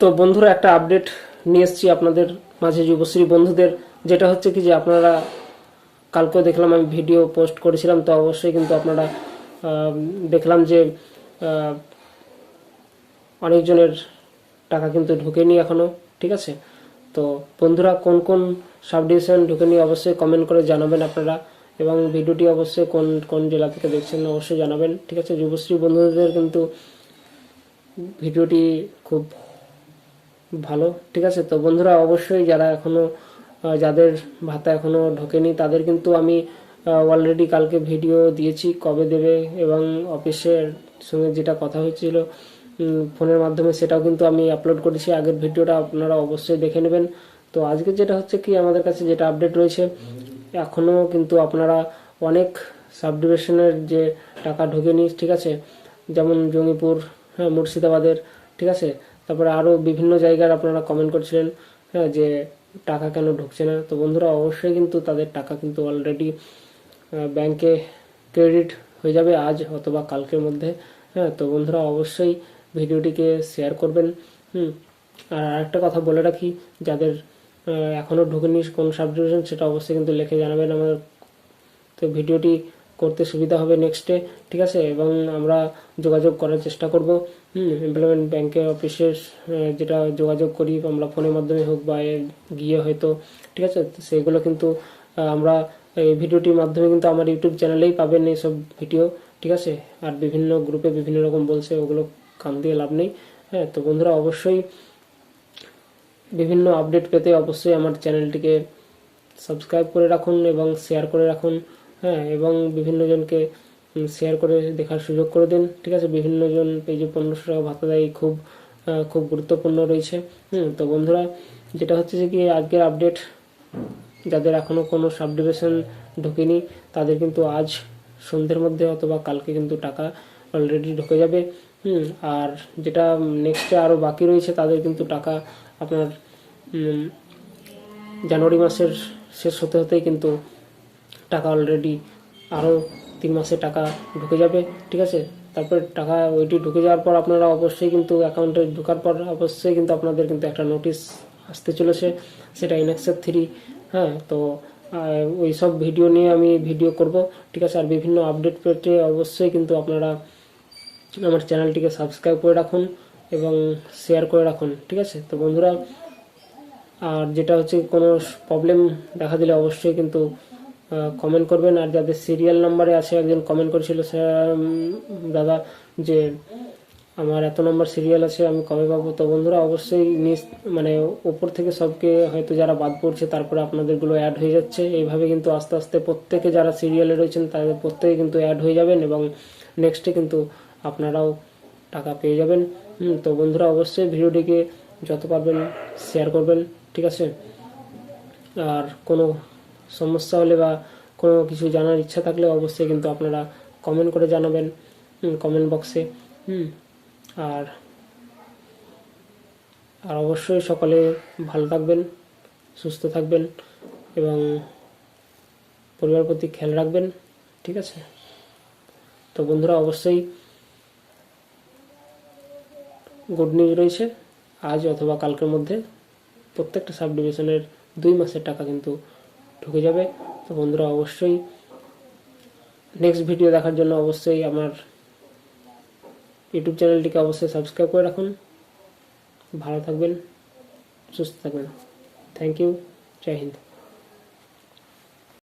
তো বন্ধুরা, একটা আপডেট নিয়ে এসেছি আপনাদের মাঝে, যুবশ্রী বন্ধুদের। যেটা হচ্ছে কি যে আপনারা, কালকেও দেখলাম আমি ভিডিও পোস্ট করেছিলাম, তো অবশ্যই কিন্তু আপনারা দেখলাম যে অনেকজনের টাকা কিন্তু ঢুকেনি এখনও ঠিক আছে? তো বন্ধুরা, কোন কোন সাব ডিভিশন ঢুকেনি অবশ্যই কমেন্ট করে জানাবেন আপনারা, এবং ভিডিওটি অবশ্যই কোন কোন জেলা থেকে দেখছেন অবশ্যই জানাবেন, ঠিক আছে? যুবশ্রী বন্ধুদের কিন্তু ভিডিওটি খুব ভালো, ঠিক আছে? তো বন্ধুরা, অবশ্যই যারা এখনও যাদের ভাতা এখনও ঢোকেনি, তাদের কিন্তু আমি অলরেডি কালকে ভিডিও দিয়েছি, কবে দেবে এবং অফিসের সঙ্গে যেটা কথা হয়েছিল ফোনের মাধ্যমে সেটাও কিন্তু আমি আপলোড করেছি। আগের ভিডিওটা আপনারা অবশ্যই দেখে নেবেন। তো আজকে যেটা হচ্ছে কি, আমাদের কাছে যেটা আপডেট রয়েছে এখনও কিন্তু আপনারা অনেক সাবডিভিশনের যে টাকা ঢোকেনি, ঠিক আছে? যেমন জঙ্গিপুর হ্যাঁ মুর্শিদাবাদের, ঠিক আছে? তারপরে আরও বিভিন্ন জায়গার আপনারা কমেন্ট করছিলেন হ্যাঁ যে টাকা কেন ঢুকছে না। তো বন্ধুরা, অবশ্যই কিন্তু তাদের টাকা কিন্তু অলরেডি ব্যাংকে ক্রেডিট হয়ে যাবে আজ অথবা কালকের মধ্যে হ্যাঁ। তো বন্ধুরা, অবশ্যই ভিডিওটিকে শেয়ার করবেন, হুম। আর আরেকটা কথা বলে রাখি, যাদের এখনও এখনও ঢুকেনি কোন সাবডিভিশন সেটা অবশ্যই কিন্তু লিখে জানাবেন আমাদের। তো ভিডিওটি করতে সুবিধা হবে নেক্সটে ঠিক আছে? এবং আমরা যোগাযোগ করার চেষ্টা করব। এমপ্লয়মেন্ট ব্যাংকের অফিসের যেটা যোগাযোগ করি, আমরা ফোনের মাধ্যমে হোক বা গিয়ে হয়তো, ঠিক আছে? সেগুলো কিন্তু আমরা, এই ভিডিওটির মাধ্যমে কিন্তু আমার ইউটিউব চ্যানেলেই পাবেন এইসব ভিডিও, ঠিক আছে? আর বিভিন্ন গ্রুপে বিভিন্ন রকম বলছে, ওগুলো কান দিয়ে লাভ নেই। হ্যাঁ তো বন্ধুরা, অবশ্যই বিভিন্ন আপডেট পেতে অবশ্যই আমার চ্যানেলটিকে সাবস্ক্রাইব করে রাখুন এবং শেয়ার করে রাখুন। হ্যাঁ এবং বিভিন্ন জনকে শেয়ার করে দেখার সুযোগ করে দিন, ঠিক আছে? বিভিন্ন জন যে পনেরোশো টাকা ভাতা দেয়, খুব খুব গুরুত্বপূর্ণ রয়েছে। হুম, তো বন্ধুরা, যেটা হচ্ছে যে কি, আজকের আপডেট যাদের এখনও কোনো সাবডিভিশন ঢোকেনি, তাদের কিন্তু আজ সন্ধ্যের মধ্যে অথবা কালকে কিন্তু টাকা অলরেডি ঢুকে যাবে। হুম, আর যেটা নেক্সটে আরও বাকি রয়েছে, তাদের কিন্তু টাকা আপনার জানুয়ারি মাসের শেষ হতে হতেই কিন্তু টাকা অলরেডি আরও তিন মাসে টাকা ঢুকে যাবে, ঠিক আছে? তারপরে টাকা ওইটি ঢুকে যাওয়ার পর আপনারা অবশ্যই কিন্তু অ্যাকাউন্টে ঢোকার পর অবশ্যই কিন্তু আপনাদের কিন্তু একটা নোটিশ আসতে চলেছে, সেটা ইনএক্সের থ্রি হ্যাঁ? তো ওই সব ভিডিও নিয়ে আমি ভিডিও করব, ঠিক আছে? আর বিভিন্ন আপডেট পেতে অবশ্যই কিন্তু আপনারা আমার চ্যানেলটিকে সাবস্ক্রাইব করে রাখুন এবং শেয়ার করে রাখুন, ঠিক আছে? তো বন্ধুরা, আর যেটা হচ্ছে কোনো প্রবলেম দেখা দিলে অবশ্যই কিন্তু কমেন্ট করবেন আর যাদের সিরিয়াল নাম্বারে আছে, একজন কমেন্ট করেছিল, স্যার দাদা, যে আমার এত নম্বর সিরিয়াল আছে, আমি কবে পাবো? তো বন্ধুরা, অবশ্যই নিচ মানে ওপর থেকে সবকে হয়তো যারা বাদ পড়ছে, তারপরে আপনাদেরগুলো অ্যাড হয়ে যাচ্ছে। এইভাবে কিন্তু আস্তে আস্তে প্রত্যেকে যারা সিরিয়ালে রয়েছেন, তাদের প্রত্যেকে কিন্তু অ্যাড হয়ে যাবেন এবং নেক্সটে কিন্তু আপনারাও টাকা পেয়ে যাবেন। তো বন্ধুরা, অবশ্যই ভিডিওটিকে যত পারবেন শেয়ার করবেন, ঠিক আছে? আর কোনো সমস্যা হলে বা কোনো কিছু জানার ইচ্ছা থাকলে অবশ্যই কিন্তু আপনারা কমেন্ট করে জানাবেন কমেন্ট বক্সে হুম, আর আর অবশ্যই সকলে ভালো থাকবেন, সুস্থ থাকবেন এবং পরিবার প্রতি খেয়াল রাখবেন, ঠিক আছে? তো বন্ধুরা অবশ্যই গুড নিউজ রয়েছে, আজ অথবা কালকের মধ্যে প্রত্যেকটা সাব ডিভিশনের দুই মাসের টাকা কিন্তু ঢুকে যাবে। তো বন্ধুরা, অবশ্যই নেক্সট ভিডিও দেখার জন্য অবশ্যই আমার ইউটিউব চ্যানেলটিকে অবশ্যই সাবস্ক্রাইব করে রাখুন। ভালো থাকবেন, সুস্থ থাকবেন। Thank you Joy Hind